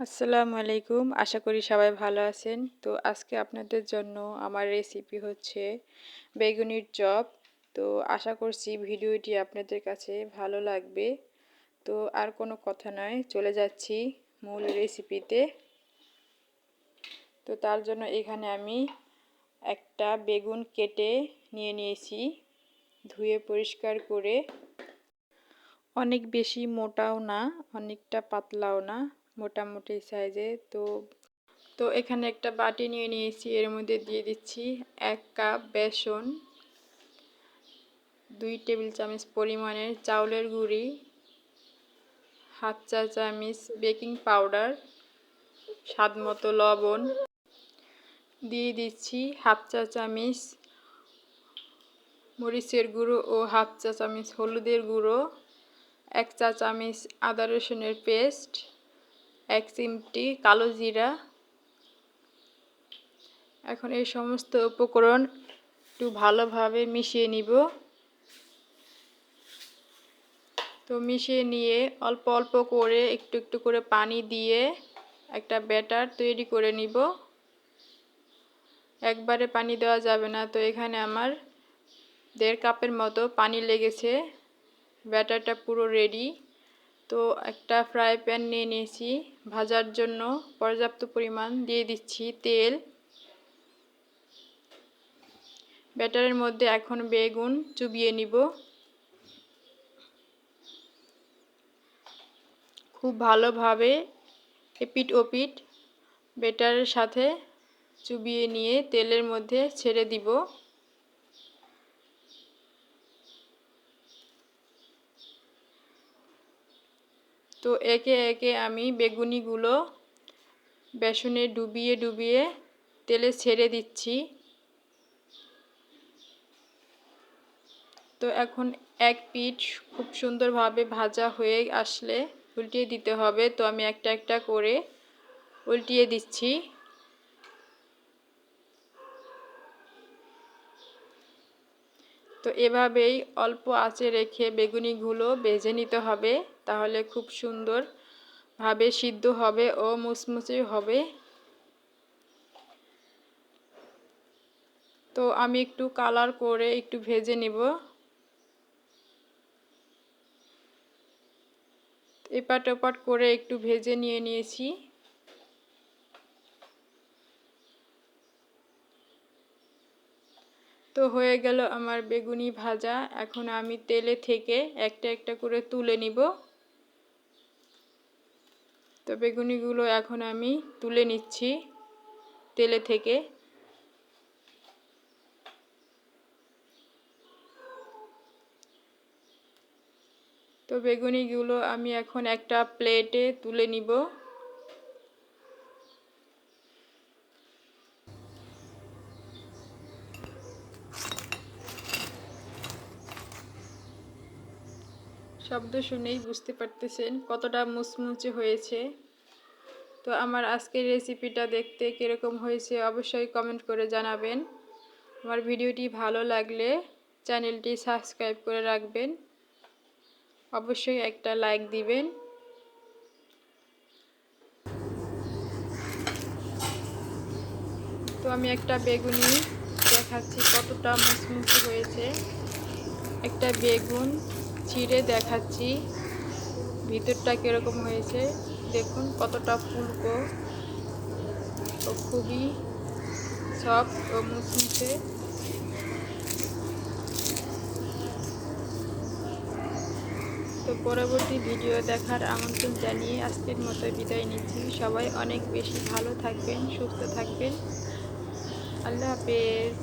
আসসালামু আলাইকুম। আশা করি সবাই ভালো আছেন। তো আজকে আপনাদের জন্য আমার রেসিপি হচ্ছে বেগুনির চপ। তো আশা করছি ভিডিওটি আপনাদের কাছে ভালো লাগবে। তো আর কোনো কথা নয়, চলে যাচ্ছি মূল রেসিপিতে তো তার জন্য এখানে আমি একটা বেগুন কেটে নিয়ে নিয়েছি, ধুয়ে পরিষ্কার করে। অনেক বেশি মোটাও না, অনেকটা পাতলাও না। মোটামুটি সাইজে তো তো এখানে একটা বাটি নিয়ে নিয়েছি, এর মধ্যে দিয়ে দিচ্ছি এক কাপ বেসন, দুই টেবিল চামচ পরিমাণের চাউলের গুঁড়ি, হাফ চা চামচ বেকিং পাউডার, স্বাদ মতো লবণ। দিয়ে দিচ্ছি হাফ চা চামচ মরিচের গুঁড়ো ও হাফ চা চামচ হলুদের গুঁড়ো, এক চা চামচ আদা রসুনের পেস্ট এক চিমটি কালো জিরা। এখন এই সমস্ত উপকরণ একটু ভালোভাবে মিশিয়ে নিব। তো মিশিয়ে নিয়ে অল্প অল্প করে একটু একটু করে পানি দিয়ে একটা ব্যাটার তৈরি করে নিব। একবারে পানি দেওয়া যাবে না, তো এখানে আমার দেড় কাপের মতো পানি লেগেছে। ব্যাটারটা পুরো রেডি তো একটা ফ্রাই প্যান নিয়ে নিয়েছি। ভাজার জন্য পর্যাপ্ত পরিমাণ দিয়ে দিচ্ছি তেল। ব্যাটারের মধ্যে এখন বেগুন চুবিয়ে নিব। খুব ভালোভাবে এপিট ওপিট বেটারের সাথে চুবিয়ে নিয়ে তেলের মধ্যে ছেড়ে দিব। তো একে একে আমি বেগুনিগুলো বেসনে ডুবিয়ে ডুবিয়ে তেলে ছেড়ে দিচ্ছি। তো এখন এক পিঠ খুব সুন্দরভাবে ভাজা হয়ে আসলে উল্টিয়ে দিতে হবে। তো আমি একটা একটা করে উল্টিয়ে দিচ্ছি। তো এভাবেই অল্প আঁচে রেখে বেগুনিগুলো বেজে নিতে হবে। তাহলে খুব সুন্দরভাবে সিদ্ধ হবে ও মুচমুচে হবে। তো আমি একটু কালার করে একটু ভেজে নিব। এপাট ওপাট করে একটু ভেজে নিয়ে নিয়েছি। তো হয়ে গেল আমার বেগুনি ভাজা। এখন আমি তেলে থেকে একটা একটা করে তুলে নিব। তো বেগুনিগুলো এখন আমি তুলে নিচ্ছি তেলে থেকে। তো বেগুনিগুলো আমি এখন একটা প্লেটে তুলে নিব। শব্দ শুনেই বুঝতে পারতেছেন কতটা মুচমুচে হয়েছে। তো আমার আজকের রেসিপিটা দেখতে কীরকম হয়েছে অবশ্যই কমেন্ট করে জানাবেন। আমার ভিডিওটি ভালো লাগলে চ্যানেলটি সাবস্ক্রাইব করে রাখবেন। অবশ্যই একটা লাইক দিবেন। তো আমি একটা বেগুনি দেখাচ্ছি কতটা মুচমুচে হয়েছে। একটা বেগুন চিড়ে দেখাচ্ছি। ভিতরটা কীরকম হয়েছে? দেখুন, কতটা ফুলকো। ও খুবই সফট ও মুচমুচে। তো পরবর্তী ভিডিও দেখার আমন্ত্রণ জানিয়ে আজকের মতো বিদায় নিচ্ছি। সবাই অনেক বেশি ভালো থাকবেন, সুস্থ থাকবেন। আল্লাহ হাফেজ।